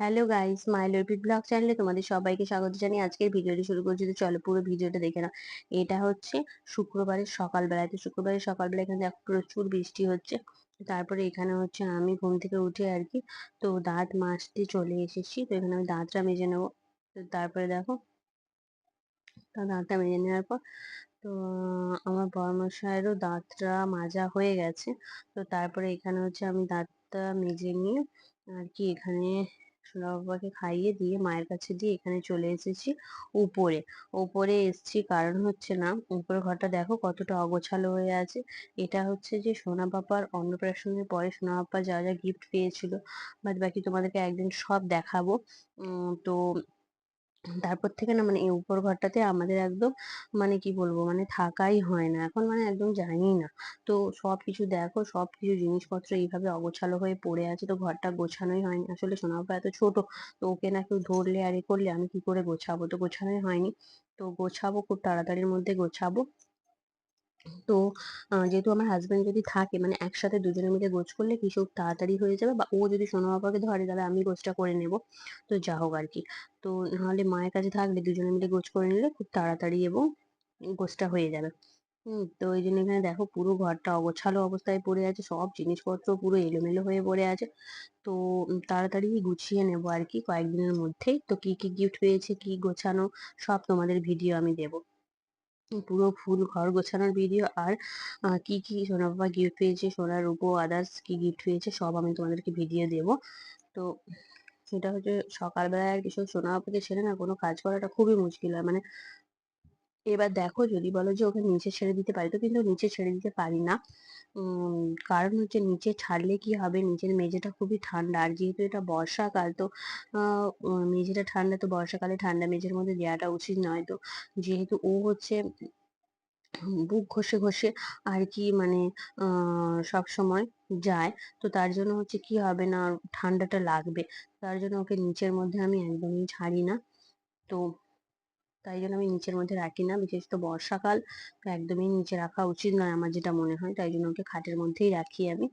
Hello guys my repeat blog চ্যানেলে তোমাদের সবাইকে স্বাগত জানিয়ে আজকের ভিডিওটি শুরু করছি। তো চলো, পুরো ভিডিওটা দেখে নাও। এটা হচ্ছে শুক্রবারের সকালবেলায়। তো শুক্রবারের সকালবেলা এখানে প্রচুর বৃষ্টি হচ্ছে। তারপরে এখানে হচ্ছে আমি ঘুম থেকে উঠে আর কি, তো দাঁত মাজতে চলে এসেছি। তো এখানে আমি দাঁতটা মেজে নেব। তো তারপরে দেখো, তো দাঁতটা মেজে নেওয়ার পর, তো আমার বড়মশাইয়েরও দাঁতটা মাজা হয়ে গেছে। তো তারপরে এখানে হচ্ছে আমি দাঁতটা মেজে নিয়ে আর কি এখানে সোনা বাবাকে খাইয়ে দিয়ে মায়ের কাছে দিয়ে এখানে চলে এসেছি উপরে। উপরে এসছি কারণ হচ্ছে না উপরের ঘরটা দেখো কতটা অগোছালো হয়ে আছে। এটা হচ্ছে যে সোনা বাবার অন্নপ্রাশনের পরে সোনা বাবা যা যা গিফট পেয়েছিল, বাদ বাকি তোমাদেরকে একদিন সব দেখাবো। তো তারপর থেকে না মানে এই উপর ঘরটাতে আমাদের একদম মানে কি বলব মানে থাকাই হয় না। এখন মানে একদম যাইই না। তো সব কিছু দেখো সব কিছু জিনিসপত্র এইভাবে অগোছালো হয়ে পড়ে আছে তো ঘরটা গোছানোই হয়নি। আসলে সোনাপা এত ছোট, তো ওকে না কেউ ধরলে আর এ করলে আমি কি করে গোছাবো? তো গোছানোই হয়নি। তো গোছাবো খুব তাড়াতাড়ির মধ্যে গোছাবো। তো যেহেতু আমার হাজব্যান্ড যদি থাকে মানে একসাথে দুজনে মিলে গোছ করলে কি খুব তাড়াতাড়ি হয়ে যাবে? বা ও যদি সোনা বাবাকে ধরে, তাহলে আমি গোছটা করে নেব। তো যা হোক আর কি। তো নাহলে মায়ের কাছে থাকলে দুজনে মিলে গোছ করে নিলে খুব তাড়াতাড়ি এবং গোছটা হয়ে যাবে। হুম, তো ওই জন্য এখানে দেখো পুরো ঘরটা অগোছালো অবস্থায় পড়ে আছে। সব জিনিসপত্র পুরো এলোমেলো হয়ে পড়ে আছে। তো তাড়াতাড়ি গুছিয়ে নেব আর কি কয়েকদিনের মধ্যেই। তো কি কি গিফট পেয়েছে, কি গোছানো, সব তোমাদের ভিডিও আমি দেবো। পুরো ফুল ঘর গোছানোর ভিডিও আর কি কি সোনা বাবা গিফট পেয়েছে সোনার রূপো আদার্স কি গিফট পেয়েছে সব আমি তোমাদেরকে ভিডিও দেব। তো সেটা হচ্ছে সকালবেলায় আর কিছু সোনা বাবাকে ছেড়ে না কোনো কাজ করাটা খুবই মুশকিল হয়। মানে এবার দেখো যদি বলো যে ওকে নিচে ছেড়ে দিতে পারি, তো কিন্তু নিচে ছেড়ে দিতে পারি না। কারণ হচ্ছে নিচে ছাড়লে কি হবে? নিচের মেঝেটা খুবই ঠান্ডা। আর যেহেতু এটা বর্ষাকাল, তো মেঝেটা ঠান্ডা, তো বর্ষাকালে ঠান্ডা মেঝের মধ্যে দেওয়াটা উচিত নয়। তো যেহেতু ও হচ্ছে বুক ঘষে ঘষে আর কি মানে সব সময় যায়, তো তার জন্য হচ্ছে কি হবে না? ঠান্ডাটা লাগবে। তার জন্য ওকে নিচের মধ্যে আমি একদমই ছাড়ি না। তো তাই জন্য আমি নিচের মধ্যে রাখি না। বিশেষত বর্ষাকাল, তো একদমই নিচে রাখা উচিত নয় আমার যেটা মনে হয়। তাই জন্য ওকে খাটের মধ্যেই রাখি আমি।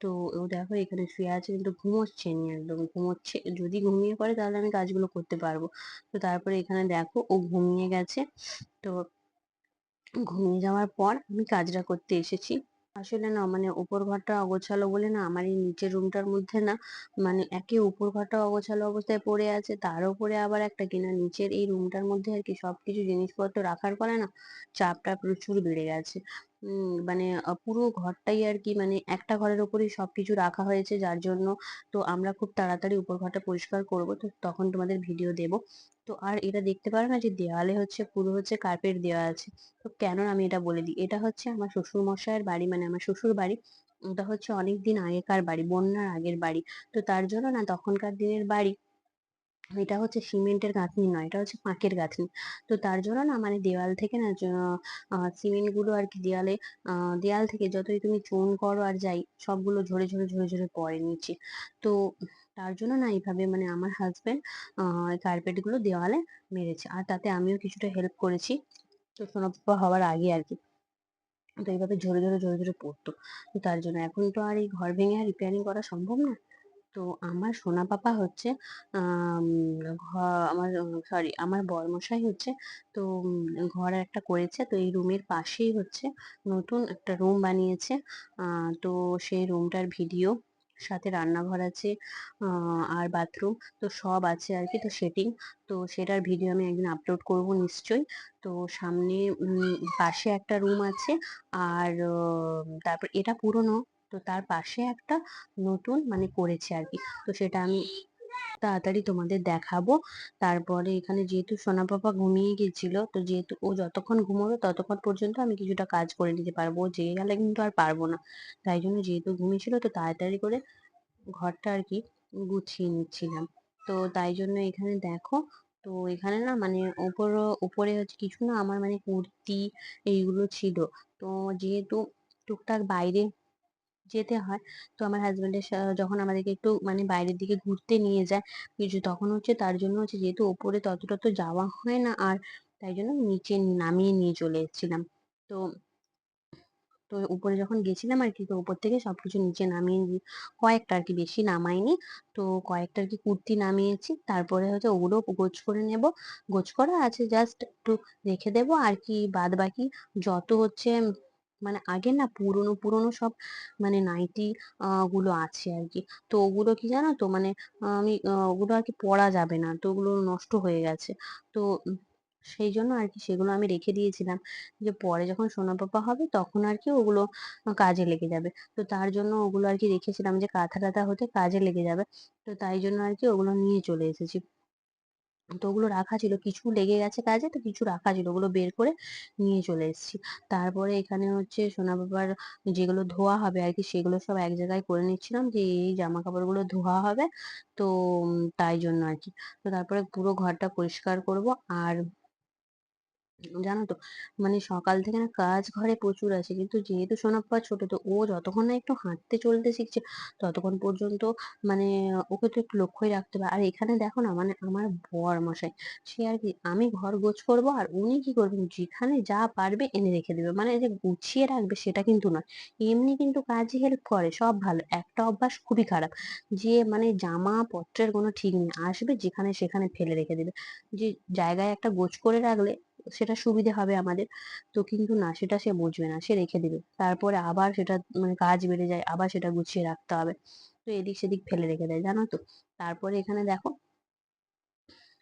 তো ও দেখো এখানে শুয়ে আছে কিন্তু ঘুমোচ্ছে নি একদম। ঘুমোচ্ছে, যদি ঘুমিয়ে পড়ে তাহলে আমি কাজগুলো করতে পারব। তো তারপরে এখানে দেখো ও ঘুমিয়ে গেছে। তো ঘুমিয়ে যাওয়ার পর আমি কাজটা করতে এসেছি। আসলে না মানে উপর ঘরটা অগোছালো বলে না আমার এই নিচের রুমটার মধ্যে না মানে একে উপর ঘরটা অগোছালো অবস্থায় পড়ে আছে। তার উপরে আবার একটা কিনা নিচের এই রুমটার মধ্যে আর কি সবকিছু জিনিসপত্র রাখার পরে না চাপটা প্রচুর বেড়ে গেছে। উম মানে পুরো ঘরটাই আর কি মানে একটা ঘরের উপরেই সবকিছু রাখা হয়েছে। যার জন্য তো আমরা খুব তাড়াতাড়ি উপর ঘরটা পরিষ্কার করব। তো তখন তোমাদের ভিডিও দেব। তো আর এটা দেখতে পারো না যে দেওয়ালে হচ্ছে পুরো হচ্ছে কার্পেট দেওয়া আছে। তো কেন আমি এটা বলে দিই, এটা হচ্ছে আমার শ্বশুর মশাইয়ের বাড়ি মানে আমার শ্বশুর বাড়ি ওটা হচ্ছে অনেকদিন আগেকার বাড়ি, বন্যার আগের বাড়ি। তো তার জন্য না তখনকার দিনের বাড়ি, এটা হচ্ছে সিমেন্টের গাঁথনি নয়, এটা হচ্ছে পাঁকের গাঁথনি। তো তার জন্য না মানে দেওয়াল থেকে না সিমেন্টগুলো আর কি দেওয়ালে দেওয়াল থেকে যতই তুমি চুন করো আর যাই, সবগুলো ঝরে ঝরে ঝরে ঝরে পড়ে নিচে। তো তার জন্য না এইভাবে মানে আমার হাজবেন্ড কার্পেটগুলো দেওয়ালে মেরেছে। আর তাতে আমিও কিছুটা হেল্প করেছি, তো সোনাপ্পা হওয়ার আগে আর কি। তো এইভাবে ঝরে ঝরে ঝরে ঝরে পড়তো। তো তার জন্য এখন তো আর এই ঘর ভেঙে আর রিপেয়ারিং করা সম্ভব না। তো আমার সোনা পাপা হচ্ছে আমার সরি আমার বরমশাই হচ্ছে, তো ঘর একটা করেছে। তো এই রুমের পাশেই হচ্ছে নতুন একটা রুম বানিয়েছে। তো সেই রুমটার ভিডিও সাথে রান্নাঘর আছে আর বাথরুম তো সব আছে আর কি তো সেটিং তো সেটার ভিডিও আমি একদিন আপলোড করব নিশ্চয়ই। তো সামনে পাশে একটা রুম আছে, আর তারপর এটা পুরনো, তো তার পাশে একটা নতুন মানে করেছে আর কি তো সেটা আমি তাড়াতাড়ি তোমাদের দেখাবো। তারপরে এখানে যেহেতু সোনা পাপা ঘুমিয়ে গেছিল, তো যেহেতু ও যতক্ষণ ঘুমোবে ততক্ষণ পর্যন্ত আমি কিছুটা কাজ করে নিতে পারব। জেগে গেলে কিন্তু আর পারব না। তাই জন্য যেহেতু ঘুমিয়েছিল, তো তাড়াতাড়ি করে ঘরটা আর কি গুছিয়ে নিচ্ছিলাম। তো তাই জন্য এখানে দেখো, তো এখানে না মানে উপর, উপরে হচ্ছে কিছু না আমার মানে কুর্তি এইগুলো ছিল। তো যেহেতু টুকটাক বাইরে যেতে হয়। তো আমার হাজবেন্ডের যখন আমাদেরকে একটু মানে বাইরের দিকে ঘুরতে নিয়ে যায় কিছু, তখন হচ্ছে তার জন্য হচ্ছে যেহেতু ওপরে ততটা তো যাওয়া হয় না আর তাই জন্য নিচে নামিয়ে নিয়ে চলে এসেছিলাম। তো তো উপরে যখন গেছিলাম আর কি, তো উপর থেকে সবকিছু নিচে নামিয়ে কয়েকটা আর কি বেশি নামাইনি। তো কয়েকটা আর কি কুর্তি নামিয়েছি, তারপরে হচ্ছে ওগুলো গোছ করে নেব। গোছ করা আছে জাস্ট একটু রেখে দেবো আর কি বাদ বাকি যত হচ্ছে মানে আগে না পুরোনো পুরোনো সব মানে নাইটি গুলো আছে আর কি তো ওগুলো কি জানো তো মানে আমি ওগুলো আর কি পরা যাবে না। তো ওগুলো নষ্ট হয়ে গেছে। তো সেই জন্য আর কি সেগুলো আমি রেখে দিয়েছিলাম। যে পরে যখন সোনা পাপা হবে তখন আর কি ওগুলো কাজে লেগে যাবে। তো তার জন্য ওগুলো আর কি রেখেছিলাম যে কাঁথা টাথা হতে কাজে লেগে যাবে। তো তাই জন্য আর কি ওগুলো নিয়ে চলে এসেছি। তো ওগুলো রাখা ছিল। কিছু লেগে গেছে কাজে, তো কিছু রাখা ছিল। ওগুলো বের করে নিয়ে চলে এসেছি। তারপরে এখানে হচ্ছে সোনা বাবার যেগুলো ধোয়া হবে আর কি, সেগুলো সব এক জায়গায় করে নিচ্ছিলাম যে এই জামা কাপড়গুলো ধোয়া হবে। তো তাই জন্য আর কি। তো তারপরে পুরো ঘরটা পরিষ্কার করব। আর জানো তো? মানে সকাল থেকে না কাজ ঘরে প্রচুর আছে। কিন্তু যেহেতু সোনাপ্পা ছোট, তো ও যতক্ষণ না একটু হাঁটতে চলতে শিখছে, ততক্ষণ পর্যন্ত মানে ওকে তো একটু লক্ষ্যই রাখতে হবে। আর এখানে দেখো না মানে আমার বর মশাই সে আর কি, আমি ঘর গোছ করব আর উনি কি করবেন? যেখানে যা পারবে এনে রেখে দেবে। মানে যে গুছিয়ে রাখবে সেটা কিন্তু নয়। এমনি কিন্তু কাজে হেল্প করে, সব ভালো। একটা অভ্যাস খুবই খারাপ। যে মানে জামা পত্রের কোনো ঠিক নেই, আসবে যেখানে সেখানে ফেলে রেখে দেবে। যে জায়গায় একটা গোছ করে রাখলে সেটা সুবিধে হবে আমাদের। তো কিন্তু না, সেটা সে বুঝবে না, সে রেখে দিবে। তারপরে আবার সেটা মানে কাজ বেড়ে যায়, আবার সেটা গুছিয়ে রাখতে হবে। তো এদিক সেদিক ফেলে রেখে দেয়, জানো তো? তারপরে এখানে দেখো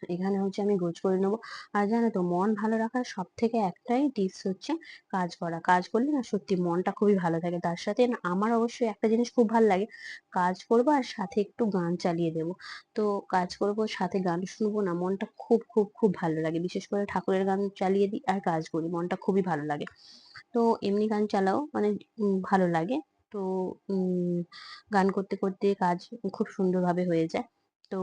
এখানে হচ্ছে আমি গোছ করে নেব। আর জানো তো, মন ভালো রাখার সব থেকে একটাই টিপস হচ্ছে কাজ করা। কাজ করলে না সত্যি মনটা খুবই ভালো থাকে। তার সাথে না আমার অবশ্যই একটা জিনিস খুব ভালো লাগে, কাজ করব আর সাথে একটু গান চালিয়ে দেবো। তো কাজ করব, সাথে গান শুনব না, মনটা খুব খুব খুব ভালো লাগে। বিশেষ করে ঠাকুরের গান চালিয়ে দিই আর কাজ করি, মনটা খুবই ভালো লাগে। তো এমনি গান চালাও মানে ভালো লাগে। তো গান করতে করতে কাজ খুব সুন্দরভাবে হয়ে যায়। তো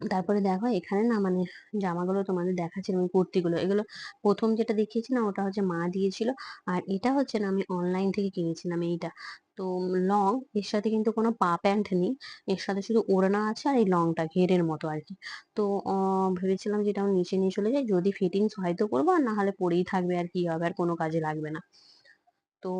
তারপরে দেখো এখানে না মানে জামাগুলো তোমাদের দেখাচ্ছিলাম ওই কুর্তিগুলো। এগুলো প্রথম যেটা দেখিয়েছি না ওটা হচ্ছে মা দিয়েছিল। আর এটা হচ্ছে না আমি অনলাইন থেকে কিনেছিলাম এইটা। তো লং এর সাথে কিন্তু কোনো পা প্যান্ট নেই। এর সাথে শুধু ওড়না আছে আর এই লংটা ঘেরের মতো আর কি। তো ভেবেছিলাম যে এটা আমি নিচে নিয়ে চলে যাই। যদি ফিটিংস হয় তো করব আর না হলে পরেই থাকবে আর কি হবে, আর কোনো কাজে লাগবে না। তো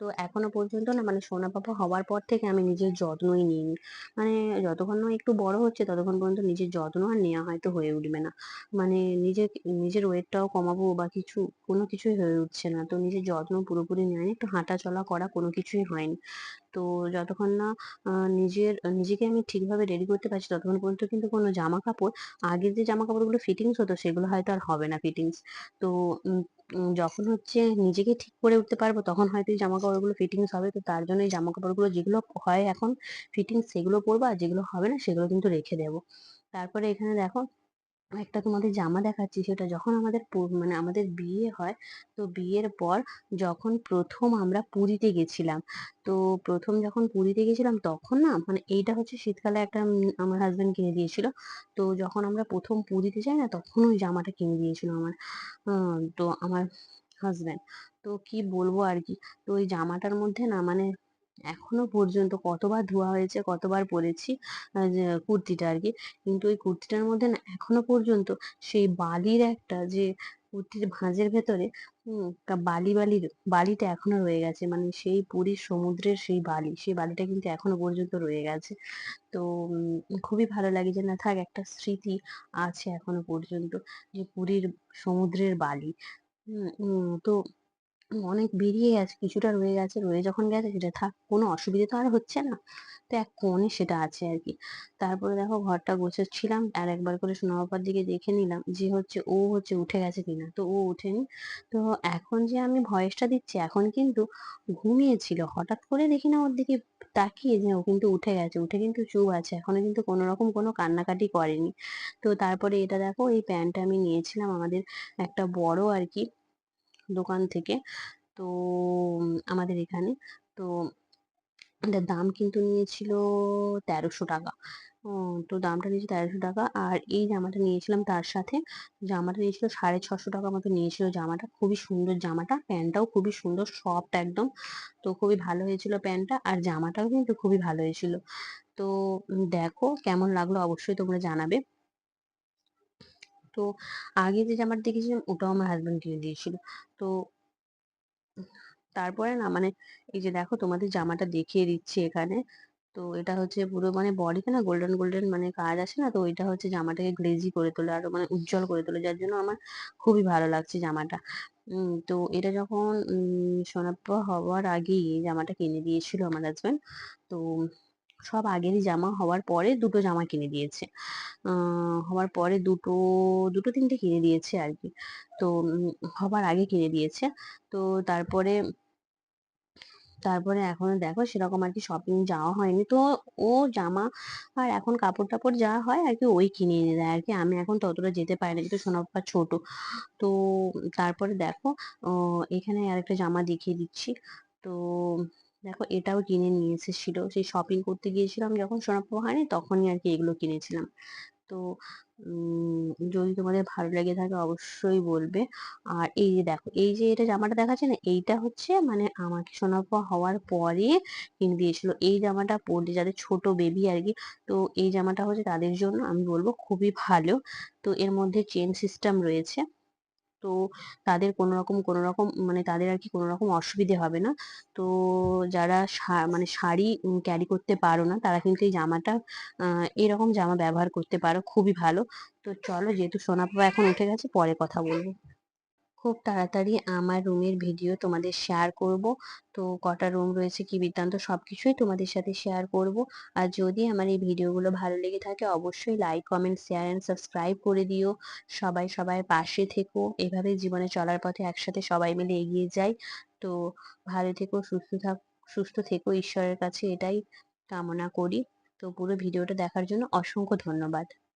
তো এখনও পর্যন্ত না মানে সোনা পাপা হওয়ার পর থেকে আমি নিজের যত্নই নিইনি। মানে যতক্ষণ না একটু বড় হচ্ছে ততক্ষণ পর্যন্ত নিজের যত্ন আর নেওয়া হয়তো হয়ে উঠবে না। মানে নিজের নিজের ওয়েটটাও কমাবো বা কিছু, কোনো কিছুই হয়ে উঠছে না। তো নিজের যত্ন পুরোপুরি নেয়নি। একটু হাঁটা চলা করা কোনো কিছুই হয়নি। তো যতক্ষণ না নিজের, নিজেকে আমি ঠিকভাবে রেডি করতে পারছি, ততক্ষণ পর্যন্ত কিন্তু কোনো জামা কাপড় আগের যে জামা কাপড়গুলো ফিটিংস হতো, সেগুলো হয়তো আর হবে না ফিটিংস তো যখন হচ্ছে নিজেকে ঠিক করে উঠতে পারব, তখন হয়তো এই জামা কাপড়গুলো ফিটিংস হবে, তো তার জন্য এই জামা কাপড়গুলো যেগুলো হয় এখন ফিটিংস সেগুলো পরবো, আর যেগুলো হবে না, সেগুলো কিন্তু রেখে দেবো। তারপরে এখানে দেখো একটা তোমাদের জামা দেখাচ্ছি, সেটা যখন আমাদের মানে আমাদের বিয়ে হয়, তো বিয়ের পর যখন প্রথম আমরা পুরীতে গেছিলাম, তো প্রথম যখন পুরীতে গেছিলাম তখন না মানে এইটা হচ্ছে শীতকালে একটা আমার হাজবেন্ড কিনে দিয়েছিল, তো যখন আমরা প্রথম পুরীতে যাই না, তখন ওই জামাটা কিনে দিয়েছিল আমার তো আমার হাজবেন্ড তো কি বলব আর কি, তো ওই জামাটার মধ্যে না মানে এখনও পর্যন্ত কতবার ধোয়া হয়েছে, কতবার পরেছি কুর্তিটা আর কি কিন্তু ওই কুর্তিটার মধ্যে না এখনও পর্যন্ত সেই বালির একটা যে কুর্তির ভাঁজের ভেতরে বালি বালির বালিটা এখনও রয়ে গেছে। মানে সেই পুরীর সমুদ্রের সেই বালি, সেই বালিটা কিন্তু এখনও পর্যন্ত রয়ে গেছে। তো খুবই ভালো লাগে যে না থাক একটা স্মৃতি আছে এখনও পর্যন্ত যে পুরীর সমুদ্রের বালি। তো অনেক বেরিয়ে গেছে, কিছুটা রয়ে গেছে, রয়ে যখন গেছে সেটা থাক, কোনো অসুবিধা তো আর হচ্ছে না। তো এক কোণে সেটা আছে আর কি। তারপরে দেখো ঘরটা গোছাচ্ছিলাম, আর একবার করে সোনা বাবার দিকে দেখে নিলাম যে হচ্ছে ও হচ্ছে উঠে গেছে কিনা। তো ও ওঠেনি। তো এখন যে আমি ভয়েসটা দিচ্ছি, এখন কিন্তু ঘুমিয়েছিল। হঠাৎ করে দেখি না ওর দিকে তাকিয়ে যে ও কিন্তু উঠে গেছে, উঠে কিন্তু চুপ আছে। এখনও কিন্তু কোনো রকম কোনো কান্নাকাটি করেনি। তো তারপরে এটা দেখো, এই প্যান্টটা আমি নিয়েছিলাম আমাদের একটা বড় আর কি দোকান থেকে। তো আমাদের এখানে। তো এটার দাম কিন্তু নিয়েছিল তেরোশো টাকা। তো দামটা নিয়েছে তেরোশো টাকা। আর এই জামাটা নিয়েছিলাম তার সাথে, জামাটা নিয়েছিল সাড়ে ছশো টাকা মতো নিয়েছিল জামাটা। খুবই সুন্দর জামাটা। প্যান্টটাও খুবই সুন্দর, সফট একদম। তো খুবই ভালো হয়েছিল প্যান্টটা। আর জামাটাও কিন্তু খুবই ভালো হয়েছিল। তো, দেখো কেমন লাগল অবশ্যই তোমরা জানাবে। তো আগে যে জামাটা দেখেছিলাম ওটাও আমার হাজবেন্ড কিনে দিয়েছিল তো তারপরে না মানে এই যে দেখো তোমাদের জামাটা দেখিয়ে দিচ্ছি এখানে। তো এটা হচ্ছে পুরো মানে বডিতে না গোল্ডেন, গোল্ডেন মানে কাজ আছে না তো এটা হচ্ছে জামাটাকে গ্লেজি করে তোলে আরও মানে উজ্জ্বল করে তোলে। যার জন্য আমার খুবই ভালো লাগছে জামাটা। তো এটা যখন সোনাপ্পা হওয়ার আগেই জামাটা কিনে দিয়েছিল আমার হাসব্যান্ড। তো সব আগেরই জামা হওয়ার পরে দুটো জামা কিনে দিয়েছে। হওয়ার পরে দুটো, দুটো তিনটে কিনে দিয়েছে আর কি তো হবার আগে কিনে দিয়েছে। তো তারপরে তারপরে এখনও দেখো সেরকম আর কি শপিং যাওয়া হয়নি। তো ও জামা আর এখন কাপড়-টাপড় যা হয় আর কি ওই কিনে এনে দেয় আর কি আমি এখন ততটা যেতে পারি না যেহেতু সোনাপ্পা ছোট। তো তারপরে দেখো এখানে আরেকটা জামা দেখিয়ে দিচ্ছি। তো দেখো এটাও কিনে নিয়ে এসেছিল। সেই শপিং করতে গিয়েছিলাম যখন সোনাপ্পা হয়নি তখনই আর কি এগুলো কিনেছিলাম। তো যদি তোমাদের ভালো লেগে থাকে অবশ্যই বলবে। আর এই যে দেখো, এই যে এটা জামাটা দেখাচ্ছে না? এইটা হচ্ছে মানে আমাকে সোনাপ্পা হওয়ার পরে কিনে দিয়েছিল। এই জামাটা পরলে যাদের ছোট বেবি আর কি তো এই জামাটা হচ্ছে তাদের জন্য আমি বলব খুবই ভালো। তো এর মধ্যে চেন সিস্টেম রয়েছে। তো তাদের কোনো রকম কোনো রকম মানে তাদের আর কি কোনো রকম অসুবিধে হবে না। তো যারা মানে শাড়ি ক্যারি করতে পারো না, তারা কিন্তু এই জামাটা এরকম জামা ব্যবহার করতে পারো। খুবই ভালো। তো চলো, যেহেতু সোনাপা এখন উঠে গেছে, পরে কথা বলব। খুব তাড়াতাড়ি আমার রুমের ভিডিও তোমাদের শেয়ার করব। তো কটা রুম রয়েছে কি বৃত্তান্ত সব কিছুই তোমাদের সাথে শেয়ার করব। আর যদি আমার এই ভিডিওগুলো ভালো লেগে থাকে অবশ্যই like, comment, share and subscribe করে দিও। সবাই সবার পাশে থেকো। এভাবে জীবনে চলার পথে একসাথে সবাই মিলে এগিয়ে যাই। তো ভালো থেকো, সুস্থ থাক সুস্থ থেকো ঈশ্বরের কাছে এটাই কামনা করি। তো পুরো ভিডিওটা দেখার জন্য অসংখ্য ধন্যবাদ।